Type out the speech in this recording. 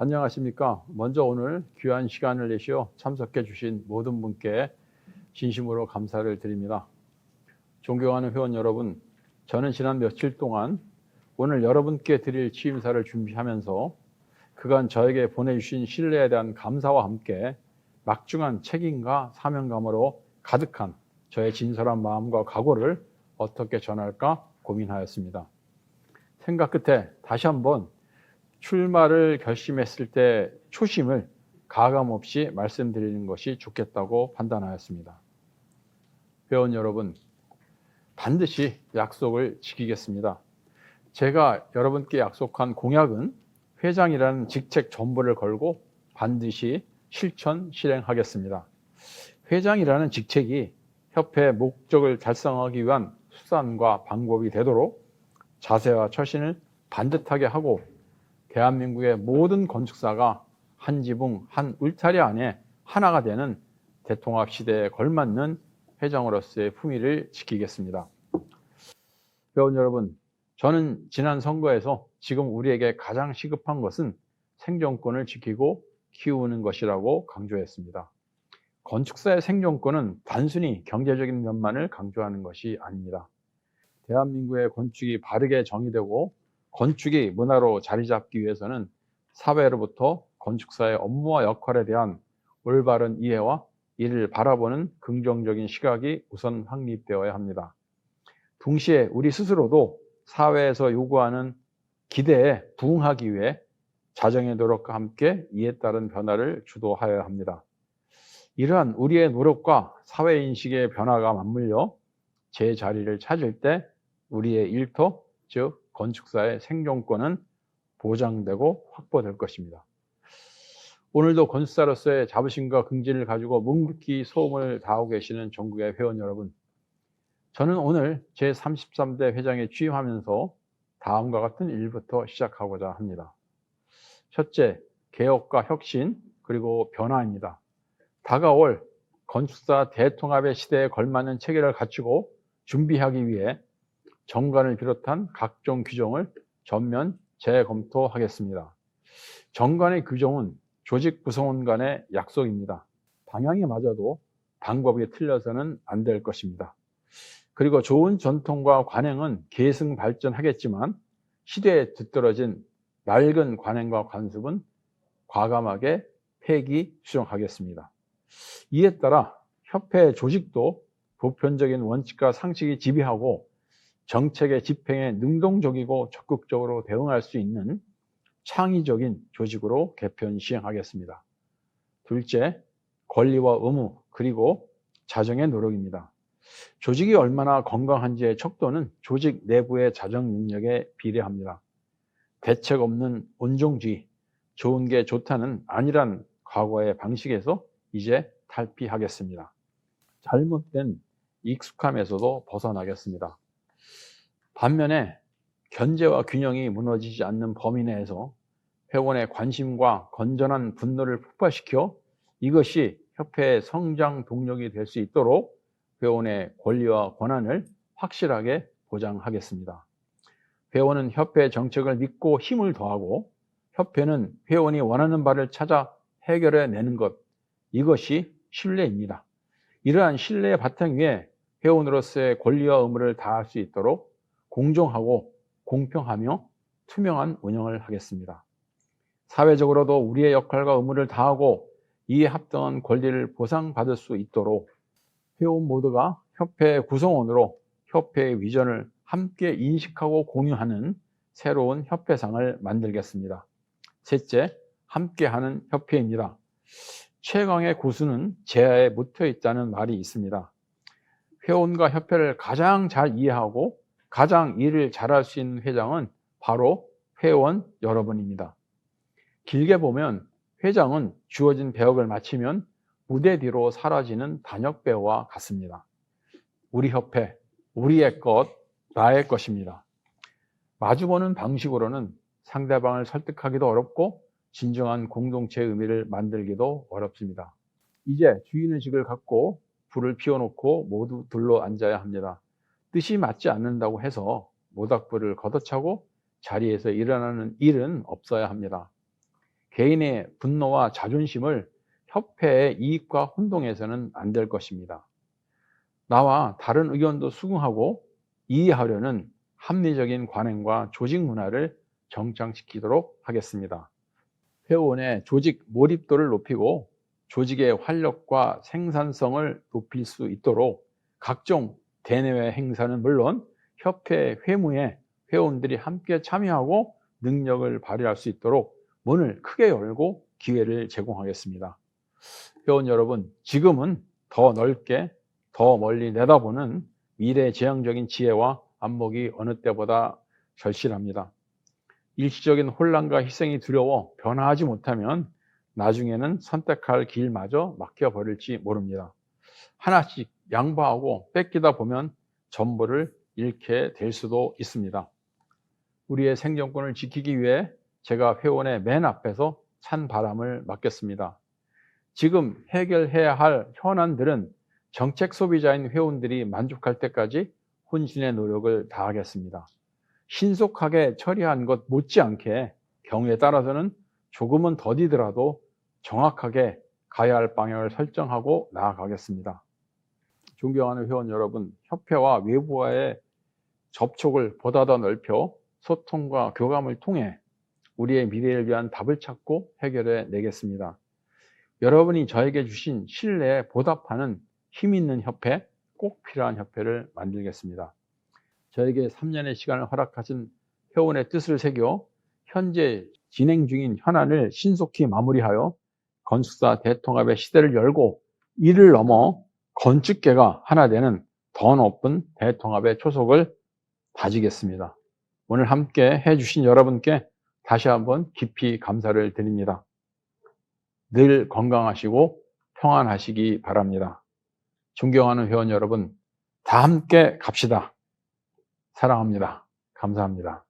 안녕하십니까. 먼저 오늘 귀한 시간을 내시어 참석해 주신 모든 분께 진심으로 감사를 드립니다. 존경하는 회원 여러분, 저는 지난 며칠 동안 오늘 여러분께 드릴 취임사를 준비하면서 그간 저에게 보내주신 신뢰에 대한 감사와 함께 막중한 책임과 사명감으로 가득한 저의 진솔한 마음과 각오를 어떻게 전할까 고민하였습니다. 생각 끝에 다시 한번 출마를 결심했을 때 초심을 가감 없이 말씀드리는 것이 좋겠다고 판단하였습니다. 회원 여러분, 반드시 약속을 지키겠습니다. 제가 여러분께 약속한 공약은 회장이라는 직책 전부를 걸고 반드시 실천 실행하겠습니다. 회장이라는 직책이 협회 목적을 달성하기 위한 수단과 방법이 되도록 자세와 처신을 반듯하게 하고 대한민국의 모든 건축사가 한 지붕 한 울타리 안에 하나가 되는 대통합 시대에 걸맞는 회장으로서의 품위를 지키겠습니다. 회원 여러분, 저는 지난 선거에서 지금 우리에게 가장 시급한 것은 생존권을 지키고 키우는 것이라고 강조했습니다. 건축사의 생존권은 단순히 경제적인 면만을 강조하는 것이 아닙니다. 대한민국의 건축이 바르게 정의되고 건축이 문화로 자리 잡기 위해서는 사회로부터 건축사의 업무와 역할에 대한 올바른 이해와 이를 바라보는 긍정적인 시각이 우선 확립되어야 합니다. 동시에 우리 스스로도 사회에서 요구하는 기대에 부응하기 위해 자정의 노력과 함께 이에 따른 변화를 주도하여야 합니다. 이러한 우리의 노력과 사회인식의 변화가 맞물려 제 자리를 찾을 때 우리의 일터, 즉 건축사의 생존권은 보장되고 확보될 것입니다. 오늘도 건축사로서의 자부심과 긍지를 가지고 묵묵히 소음을 다하고 계시는 전국의 회원 여러분, 저는 오늘 제33대 회장에 취임하면서 다음과 같은 일부터 시작하고자 합니다. 첫째, 개혁과 혁신, 그리고 변화입니다. 다가올 건축사 대통합의 시대에 걸맞는 체계를 갖추고 준비하기 위해 정관을 비롯한 각종 규정을 전면 재검토하겠습니다. 정관의 규정은 조직 구성원 간의 약속입니다. 방향이 맞아도 방법이 틀려서는 안 될 것입니다. 그리고 좋은 전통과 관행은 계승 발전하겠지만 시대에 뒤떨어진 낡은 관행과 관습은 과감하게 폐기 수정하겠습니다. 이에 따라 협회 조직도 보편적인 원칙과 상식이 지배하고 정책의 집행에 능동적이고 적극적으로 대응할 수 있는 창의적인 조직으로 개편 시행하겠습니다. 둘째, 권리와 의무 그리고 자정의 노력입니다. 조직이 얼마나 건강한지의 척도는 조직 내부의 자정 능력에 비례합니다. 대책 없는 온종주의, 좋은 게 좋다는 아니란 과거의 방식에서 이제 탈피하겠습니다. 잘못된 익숙함에서도 벗어나겠습니다. 반면에 견제와 균형이 무너지지 않는 범위 내에서 회원의 관심과 건전한 분노를 폭발시켜 이것이 협회의 성장 동력이 될 수 있도록 회원의 권리와 권한을 확실하게 보장하겠습니다. 회원은 협회 정책을 믿고 힘을 더하고 협회는 회원이 원하는 바를 찾아 해결해 내는 것 이것이 신뢰입니다. 이러한 신뢰의 바탕 위에 회원으로서의 권리와 의무를 다할 수 있도록 공정하고 공평하며 투명한 운영을 하겠습니다. 사회적으로도 우리의 역할과 의무를 다하고 이에 합당한 권리를 보상받을 수 있도록 회원 모두가 협회 구성원으로 협회의 위전을 함께 인식하고 공유하는 새로운 협회상을 만들겠습니다. 셋째, 함께하는 협회입니다. 최강의 고수는 제하에 묻혀 있다는 말이 있습니다. 회원과 협회를 가장 잘 이해하고 가장 일을 잘할 수 있는 회장은 바로 회원 여러분입니다. 길게 보면 회장은 주어진 배역을 마치면 무대 뒤로 사라지는 단역 배우와 같습니다. 우리 협회, 우리의 것, 나의 것입니다. 마주보는 방식으로는 상대방을 설득하기도 어렵고 진정한 공동체의 의미를 만들기도 어렵습니다. 이제 주인의식을 갖고 불을 피워놓고 모두 둘러 앉아야 합니다. 뜻이 맞지 않는다고 해서 모닥불을 걷어차고 자리에서 일어나는 일은 없어야 합니다. 개인의 분노와 자존심을 협회의 이익과 혼동해서는 안 될 것입니다. 나와 다른 의견도 수긍하고 이해하려는 합리적인 관행과 조직 문화를 정착시키도록 하겠습니다. 회원의 조직 몰입도를 높이고 조직의 활력과 생산성을 높일 수 있도록 각종 대내외 행사는 물론 협회 회무에 회원들이 함께 참여하고 능력을 발휘할 수 있도록 문을 크게 열고 기회를 제공하겠습니다. 회원 여러분, 지금은 더 넓게, 더 멀리 내다보는 미래 지향적인 지혜와 안목이 어느 때보다 절실합니다. 일시적인 혼란과 희생이 두려워 변화하지 못하면 나중에는 선택할 길마저 막혀버릴지 모릅니다. 하나씩 양보하고 뺏기다 보면 전부를 잃게 될 수도 있습니다. 우리의 생존권을 지키기 위해 제가 회원의 맨 앞에서 찬 바람을 맞겠습니다. 지금 해결해야 할 현안들은 정책 소비자인 회원들이 만족할 때까지 혼신의 노력을 다하겠습니다. 신속하게 처리한 것 못지않게 경우에 따라서는 조금은 더디더라도 정확하게 가야 할 방향을 설정하고 나아가겠습니다. 존경하는 회원 여러분, 협회와 외부와의 접촉을 보다 더 넓혀 소통과 교감을 통해 우리의 미래를 위한 답을 찾고 해결해 내겠습니다. 여러분이 저에게 주신 신뢰에 보답하는 힘 있는 협회, 꼭 필요한 협회를 만들겠습니다. 저에게 3년의 시간을 허락하신 회원의 뜻을 새겨 현재 진행 중인 현안을 신속히 마무리하여 건축사 대통합의 시대를 열고 이를 넘어 건축계가 하나 되는 더 높은 대통합의 초석을 다지겠습니다. 오늘 함께 해주신 여러분께 다시 한번 깊이 감사를 드립니다. 늘 건강하시고 평안하시기 바랍니다. 존경하는 회원 여러분, 다 함께 갑시다. 사랑합니다. 감사합니다.